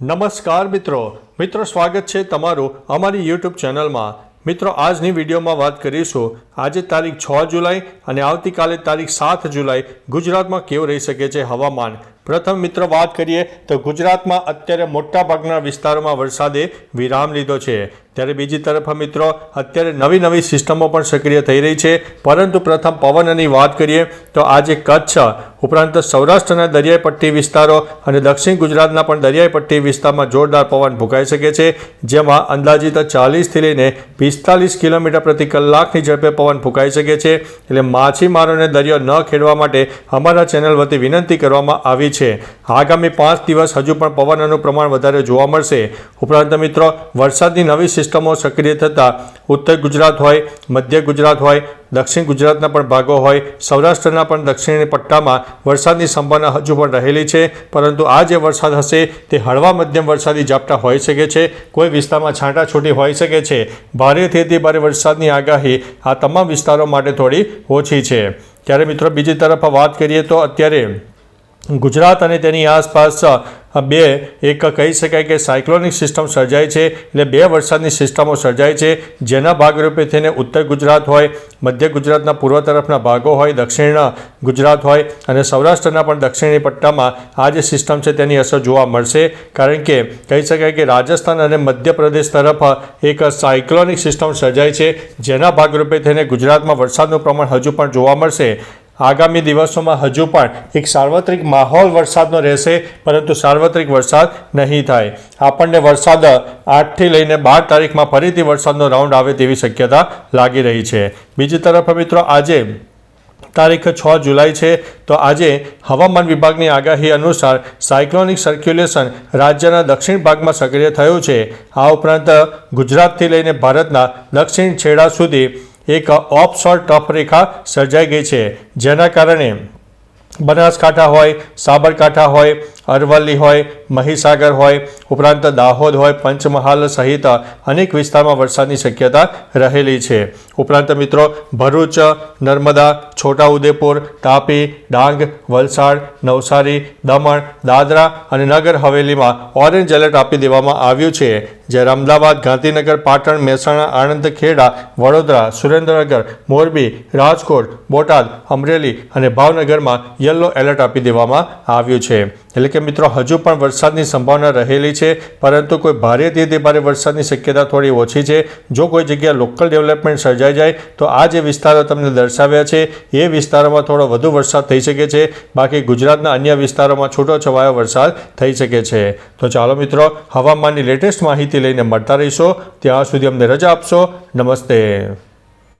નમસ્કાર મિત્રો. મિત્રો, સ્વાગત છે તમારું અમારી યુટ્યુબ ચેનલમાં. મિત્રો, આજની વિડીયોમાં વાત કરીશું. આજે તારીખ છ જુલાઈ અને આવતીકાલે તારીખ સાત જુલાઈ ગુજરાતમાં કેવું રહી શકે છે હવામાન? પ્રથમ મિત્રો વાત કરીએ તો ગુજરાતમાં અત્યારે મોટાભાગના વિસ્તારોમાં વરસાદે વિરામ લીધો છે. ત્યારે બીજી તરફ મિત્રો અત્યારે નવી નવી સિસ્ટમો પણ સક્રિય થઈ રહી છે. પરંતુ પ્રથમ પવનની વાત કરીએ તો આજે કચ્છ ઉપરાંત સૌરાષ્ટ્રના દરિયાઈ પટ્ટી વિસ્તારો અને દક્ષિણ ગુજરાતના પણ દરિયાઈ પટ્ટી વિસ્તારમાં જોરદાર પવન ભૂકાઈ શકે છે. જેમાં અંદાજિત ચાલીસથી લઈને પિસ્તાલીસ કિલોમીટર પ્રતિ કલાકની ઝડપે પવન ફૂંકાઈ શકે છે. એટલે માછીમારોને દરિયો ન ખેડવા માટે અમારા ચેનલ વતી વિનંતી કરવામાં આવી છે. આગામી પાંચ દિવસ હજુ પણ પવનનું પ્રમાણ વધારે જોવા મળશે. ઉપરાંત મિત્રો, વરસાદની નવી સિસ્ટમો સક્રિય થતાં ઉત્તર ગુજરાત હોય, મધ્ય ગુજરાત હોય, દક્ષિણ ગુજરાતના પણ ભાગો હોય, સૌરાષ્ટ્રના પણ દક્ષિણી પટ્ટામાં વરસાદની સંભાવના હજુ પણ રહેલી છે. પરંતુ આ જે વરસાદ હશે, તે હળવા મધ્યમ વરસાદી ઝાપટા હોઈ શકે છે. કોઈ વિસ્તારમાં છાંટાછૂટી હોઈ શકે છે. ભારેથી અતિ ભારે વરસાદની આગાહી આ તમામ વિસ્તારો માટે થોડી ઓછી છે. ત્યારે મિત્રો, બીજી તરફ વાત કરીએ તો અત્યારે ગુજરાત અને તેની આસપાસ બે, એક કહી શકાય કે સાયક્લોનિક સિસ્ટમ સર્જાય છે, એટલે બે વરસાદની સિસ્ટમો સર્જાય છે. જેના ભાગરૂપે થઈને ઉત્તર ગુજરાત હોય, મધ્ય ગુજરાતના પૂર્વ તરફના ભાગો હોય દક્ષિણ ગુજરાત હોય અને સૌરાષ્ટ્રના પણ દક્ષિણી પટ્ટામાં આ જે સિસ્ટમ છે તેની અસર જોવા મળશે. કારણ કે કહી શકાય કે રાજસ્થાન અને મધ્યપ્રદેશ તરફ એક સાયક્લોનિક સિસ્ટમ સર્જાય છે. જેના ભાગરૂપે થઈને ગુજરાતમાં વરસાદનું પ્રમાણ હજુ પણ જોવા મળશે. આગામી દિવસોમાં હજુ પણ એક સાર્વત્રિક માહોલ વરસાદનો રહેશે, પરંતુ સાર્વત્રિક વરસાદ નહીં થાય. આપણને વરસાદ આઠથી લઈને બાર તારીખમાં ફરીથી વરસાદનો રાઉન્ડ આવે તેવી શક્યતા લાગી રહી છે. બીજી તરફ મિત્રો, આજે તારીખ છ જુલાઈ છે, તો આજે હવામાન વિભાગની આગાહી અનુસાર સાયક્લોનિક સર્ક્યુલેશન રાજ્યના દક્ષિણ ભાગમાં સક્રિય થયું છે. આ ઉપરાંત ગુજરાતથી લઈને ભારતના દક્ષિણ છેડા સુધી એક ઓફશોર ટફરેખા સર્જાઈ ગઈ છે. જેના કારણે બનાસકાંઠા હોય સાબરકાંઠા હોય અરવલ્લી હોય, મહીસાગર હોય, ઉપરાંત દાહોદ હોય, પંચમહાલ સહિત અનેક વિસ્તારમાં વરસાદની શક્યતા રહેલી છે. ઉપરાંત મિત્રો, ભરૂચ, નર્મદા, છોટાઉદેપુર, તાપી, ડાંગ, વલસાડ, નવસારી, દમણ, દાદરા અને નગર હવેલીમાં ઓરેન્જ એલર્ટ આપી દેવામાં આવ્યું છે, જ્યારે અમદાવાદ, ગાંધીનગર, પાટણ, મહેસાણા આણંદ ખેડા વડોદરા, સુરેન્દ્રનગર, મોરબી, રાજકોટ, બોટાદ, અમરેલી અને ભાવનગરમાં યલો એલર્ટ આપી દેવામાં આવ્યું છે. એટલે કે મિત્રો, હજુ પણ વરસાદની સંભાવના રહેલી છે, પરંતુ કોઈ ભારેથી અતિ ભારે વરસાદની શક્યતા થોડી ઓછી છે. જો કોઈ જગ્યાએ લોકલ ડેવલપમેન્ટ સર્જાઈ જાય, તો આ જે વિસ્તારો તમને દર્શાવ્યા છે, એ વિસ્તારોમાં થોડો વધુ વરસાદ થઈ શકે છે. બાકી ગુજરાતના અન્ય વિસ્તારોમાં છૂટો છવાયો વરસાદ થઈ શકે છે. તો ચાલો મિત્રો, હવામાનની લેટેસ્ટ માહિતી લઈને મળતા રહીશો. ત્યાં સુધી અમને રજા આપશો. નમસ્તે.